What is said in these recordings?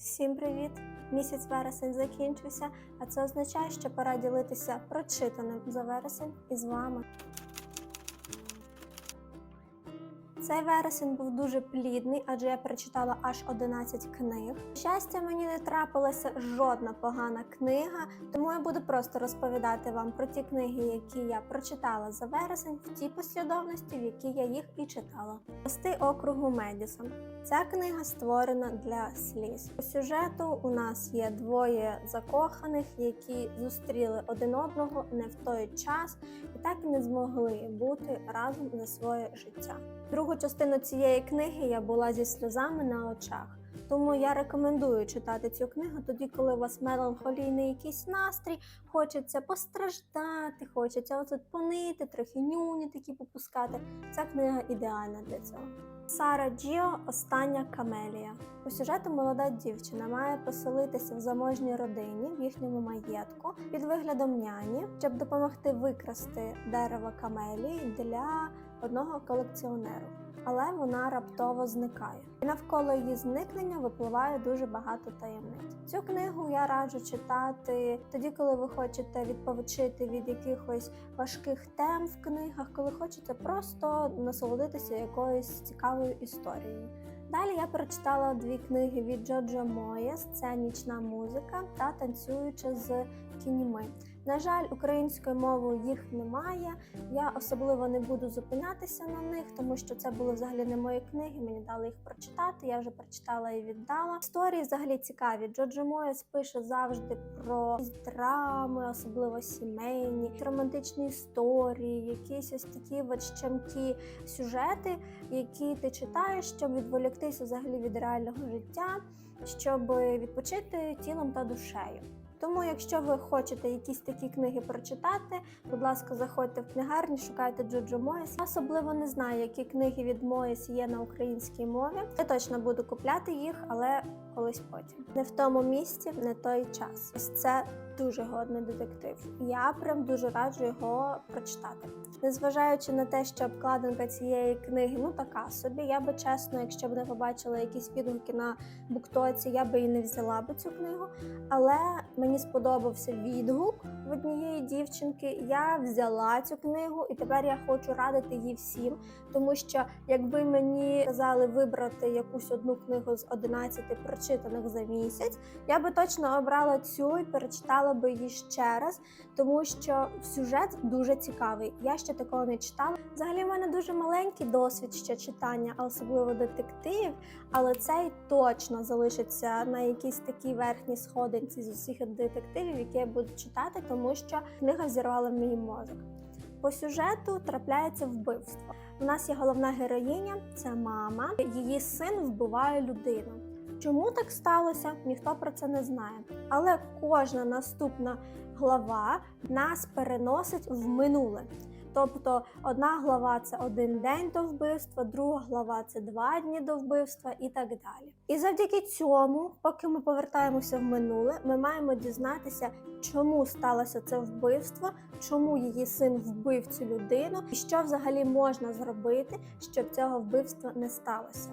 Всім привіт! Місяць вересень закінчився, а це означає, що пора ділитися прочитаним за вересень із вами. Цей вересень був дуже плідний, адже я прочитала аж 11 книг. Щастя, мені не трапилася жодна погана книга, тому я буду просто розповідати вам про ті книги, які я прочитала за вересень, в тій послідовності, в якій я їх і читала. Мости округу Медісон. Ця книга створена для сліз. По сюжету у нас є двоє закоханих, які зустріли один одного не в той час і так і не змогли бути разом за своє життя. Другу частину цієї книги я була зі сльозами на очах. Тому я рекомендую читати цю книгу тоді, коли у вас меланхолійний якийсь настрій, хочеться постраждати, хочеться оце понити, трохи нюні такі попускати. Ця книга ідеальна для цього. Сара Джіо Остання камелія. У сюжету молода дівчина має поселитися в заможній родині в їхньому маєтку під виглядом няні, щоб допомогти викрасти дерево камелії для одного колекціонеру. Але вона раптово зникає. І навколо її зникнення випливає дуже багато таємниць. Цю книгу я раджу читати тоді, коли ви хочете відпочити від якихось важких тем в книгах, коли хочете просто насолодитися якоюсь цікавою історією. Далі я прочитала дві книги від Джоджо Моєс: це нічна музика та танцююча з кіньми. На жаль, українською мовою їх немає. Я особливо не буду зупинятися на них, тому що це були взагалі не мої книги. Мені дали їх прочитати. Я вже прочитала і віддала. Історії взагалі цікаві. Джоджо Моєс пише завжди про драми, особливо сімейні, романтичні історії, якісь ось такі от щемкі сюжети, які ти читаєш, щоб відволіктися взагалі від реального життя, щоб відпочити тілом та душею. Тому, якщо ви хочете якісь такі книги прочитати, будь ласка, заходьте в книгарні, шукайте Джуджу Моїс. Я особливо не знаю, які книги від Моїс є на українській мові. Я точно буду купляти їх, але колись потім. Не в тому місці, не той час. Ось це дуже годний детектив. Я прям дуже раджу його прочитати. Незважаючи на те, що обкладинка цієї книги ну така собі, я би чесно, якщо б не побачила якісь відгуки на буктоці, я би і не взяла би цю книгу. Але мені сподобався відгук в однієї дівчинки. Я взяла цю книгу, і тепер я хочу радити її всім. Тому що якби мені казали вибрати якусь одну книгу з 11 прочитаних за місяць, я би точно обрала цю і перечитала би її ще раз, тому що сюжет дуже цікавий. Я ще такого не читала. Взагалі, в мене дуже маленький досвід ще читання, особливо детективів, але цей точно залишиться на якійсь такій верхній сходинці з усіх детективів, які я буду читати, тому що книга зірвала мій мозок. По сюжету трапляється вбивство. У нас є головна героїня, це мама. Її син вбиває людину. Чому так сталося? Ніхто про це не знає. Але кожна наступна глава нас переносить в минуле. Тобто одна глава це один день до вбивства, друга глава це два дні до вбивства і так далі. І завдяки цьому, поки ми повертаємося в минуле, ми маємо дізнатися, чому сталося це вбивство, чому її син вбив цю людину, і що взагалі можна зробити, щоб цього вбивства не сталося.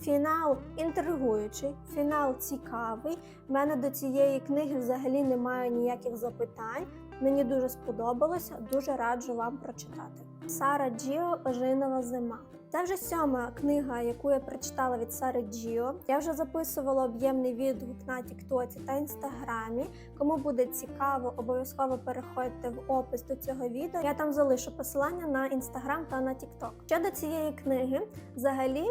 Фінал інтригуючий, фінал цікавий. У мене до цієї книги взагалі немає ніяких запитань. Мені дуже сподобалося, дуже раджу вам прочитати. Сара Джіо Ожинова зима. Це вже сьома книга, яку я прочитала від Сари Джіо. Я вже записувала об'ємний відгук на Тіктоці та Інстаграмі. Кому буде цікаво, обов'язково переходьте в опис до цього відео. Я там залишу посилання на інстаграм та на Тікток. Щодо цієї книги, взагалі.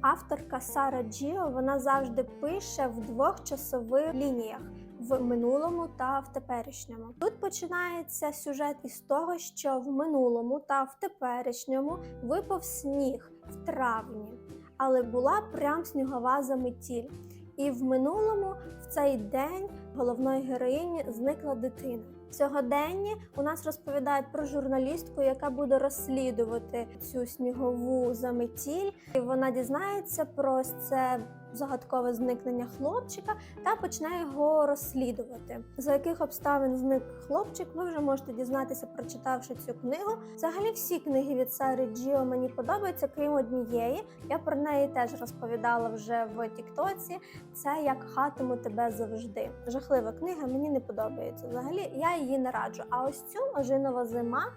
Авторка Сара Джіо вона завжди пише в двох часових лініях в минулому та в теперішньому. Тут починається сюжет із того, що в минулому та в теперішньому випав сніг в травні, але була прям снігова заметіль. І в минулому, в цей день, головної героїні зникла дитина. Сьогоденні у нас розповідають про журналістку, яка буде розслідувати цю снігову заметіль. І вона дізнається про це загадкове зникнення хлопчика та почне його розслідувати. За яких обставин зник хлопчик, ви вже можете дізнатися, прочитавши цю книгу. Взагалі, всі книги від Сари Джіо мені подобаються, крім однієї. Я про неї теж розповідала вже в Тіктоці. Це як хатиму тебе завжди. Жахлива книга, мені не подобається. Взагалі, я її не раджу. А ось цю ожинова зима.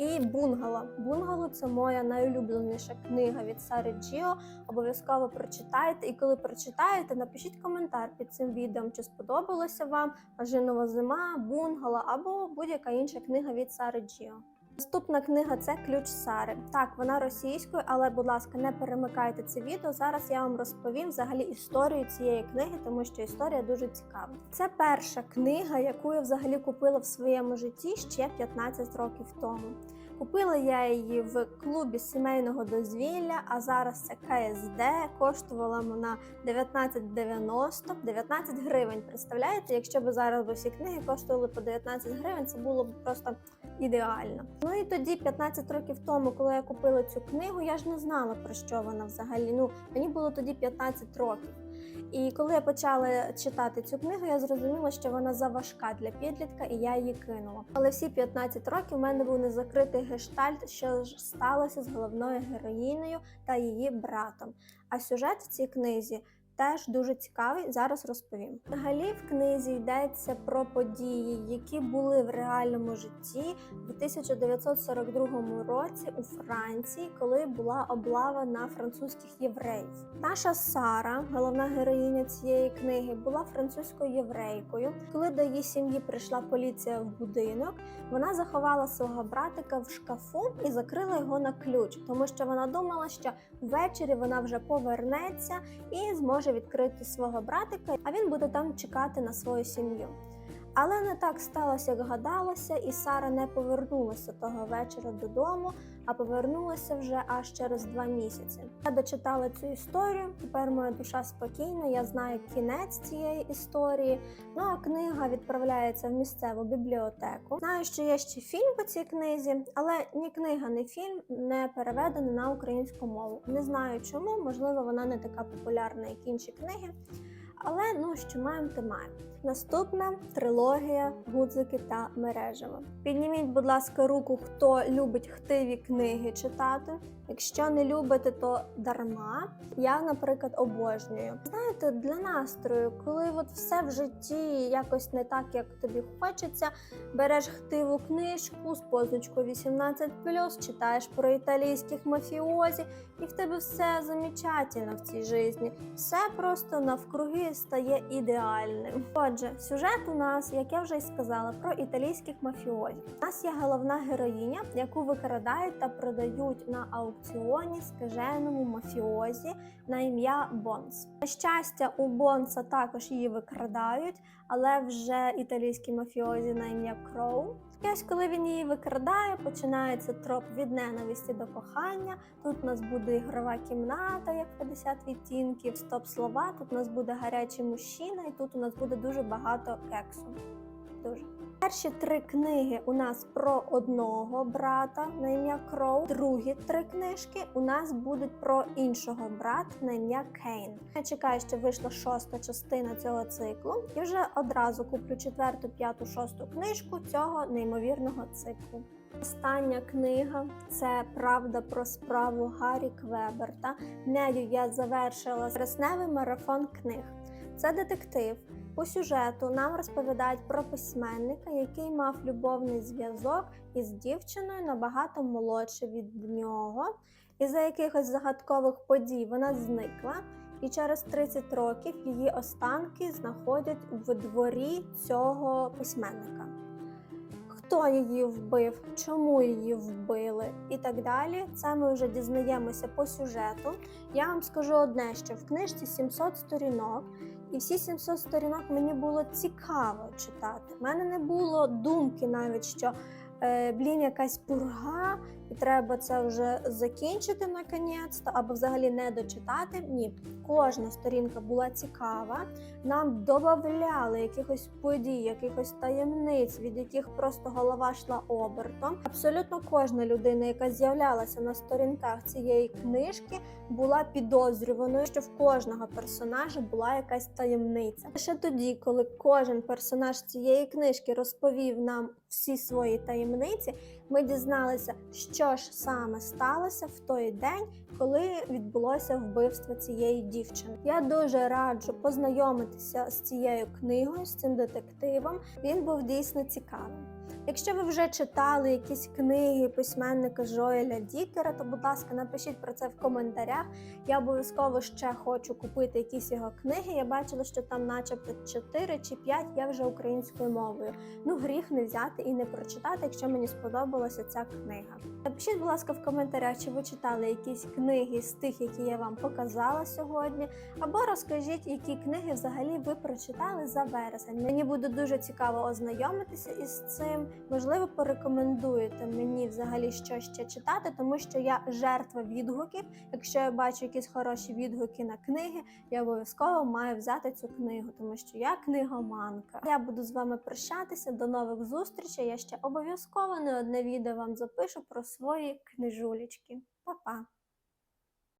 І бунгало. Бунгало це моя найулюбленіша книга від Сари Джіо. Обов'язково прочитайте. І коли прочитаєте, напишіть коментар під цим відео, чи сподобалося вам Ажинова зима, бунгало або будь-яка інша книга від Сари Джіо. Наступна книга це ключ Сари. Так, вона російською, але, будь ласка, не перемикайте це відео. Зараз я вам розповім взагалі історію цієї книги, тому що історія дуже цікава. Це перша книга, яку я взагалі купила в своєму житті ще 15 років тому. Купила я її в клубі сімейного дозвілля, а зараз це КСД. Коштувала вона 19,90, 19 гривень. Представляєте, якщо б зараз всі книги коштували по 19 гривень, це було б просто ідеально. Ну і тоді, 15 років тому, коли я купила цю книгу, я ж не знала про що вона взагалі. Ну мені було тоді 15 років. І коли я почала читати цю книгу, я зрозуміла, що вона заважка для підлітка, і я її кинула. Але всі 15 років в мене був незакритий гештальт, що ж сталося з головною героїнею та її братом. А сюжет в цій книзі теж дуже цікавий. Зараз розповім. Взагалі в книзі йдеться про події, які були в реальному житті в 1942 році у Франції, коли була облава на французьких євреїв. Наша Сара, головна героїня цієї книги, була французькою єврейкою. Коли до її сім'ї прийшла поліція в будинок, вона заховала свого братика в шкафу і закрила його на ключ, тому що вона думала, що ввечері вона вже повернеться і зможе відкрити свого братика, а він буде там чекати на свою сім'ю. Але не так сталося, як гадалося, і Сара не повернулася того вечора додому, а повернулася вже аж через два місяці. Я дочитала цю історію. Тепер моя душа спокійна. Я знаю кінець цієї історії. Ну а книга відправляється в місцеву бібліотеку. Знаю, що є ще фільм по цій книзі, але ні книга, ні фільм не переведені на українську мову. Не знаю чому, можливо, вона не така популярна, як інші книги. Але ну що маємо, то маємо. Наступна трилогія гудзики та мережево. Підніміть, будь ласка, руку, хто любить хтиві книги читати. Якщо не любите, то дарма. Я, наприклад, обожнюю. Знаєте, для настрою, коли от все в житті якось не так, як тобі хочеться, береш хтиву книжку з позначкою 18+, читаєш про італійських мафіозі, і в тебе все замечательно в цій житті. Все просто навкруги стає ідеальним. Отже, сюжет у нас, як я вже й сказала, про італійських мафіозів. У нас є головна героїня, яку викрадають та продають на аукціоні скаженому мафіозі на ім'я Бонс. На щастя, у Бонса також її викрадають, але вже італійські мафіозі на ім'я Кроу. І ось коли він її викрадає, починається троп від ненависті до кохання. Тут у нас буде ігрова кімната, як 50 відтінків, стоп слова. Тут у нас буде гарячий мужчина, і тут у нас буде дуже багато кексу. Дуже. Перші три книги у нас про одного брата на ім'я Кроу. Другі три книжки у нас будуть про іншого брата на ім'я Кейн. Я чекаю, що вийшла шоста частина цього циклу, і вже одразу куплю четверту, п'яту, шосту книжку цього неймовірного циклу. Остання книга це правда про справу Гаррі Квеберта. Нею я завершила вересневий марафон книг. Це детектив. По сюжету нам розповідають про письменника, який мав любовний зв'язок із дівчиною набагато молодше від нього, і за якихось загадкових подій вона зникла. І через 30 років її останки знаходять в дворі цього письменника. Хто її вбив, чому її вбили і так далі. Це ми вже дізнаємося по сюжету. Я вам скажу одне, що в книжці 700 сторінок, і всі 700 сторінок мені було цікаво читати. У мене не було думки навіть, що е, блін, якась пурга, і треба це вже закінчити наконець-то, або взагалі не дочитати. Ні, кожна сторінка була цікава. Нам додавали якихось подій, якихось таємниць, від яких просто голова йшла обертом. Абсолютно кожна людина, яка з'являлася на сторінках цієї книжки, була підозрюваною, що в кожного персонажа була якась таємниця. Лише тоді, коли кожен персонаж цієї книжки розповів нам всі свої таємниці, ми дізналися, що ж саме сталося в той день, коли відбулося вбивство цієї дівчини. Я дуже раджу познайомитися з цією книгою, з цим детективом. Він був дійсно цікавим. Якщо ви вже читали якісь книги письменника Жоеля Дікера, то, будь ласка, напишіть про це в коментарях. Я обов'язково ще хочу купити якісь його книги. Я бачила, що там, начебто, 4 чи 5 є вже українською мовою. Ну, гріх не взяти і не прочитати, якщо мені сподобалася ця книга. Напишіть, будь ласка, в коментарях, чи ви читали якісь книги з тих, які я вам показала сьогодні, або розкажіть, які книги взагалі ви прочитали за вересень. Мені буде дуже цікаво ознайомитися із цим. Можливо, порекомендуєте мені взагалі що ще читати, тому що я жертва відгуків. Якщо я бачу якісь хороші відгуки на книги, я обов'язково маю взяти цю книгу, тому що я книгоманка. Я буду з вами прощатися. До нових зустрічей. Я ще обов'язково не одне відео вам запишу про свої книжулечки. Па-па!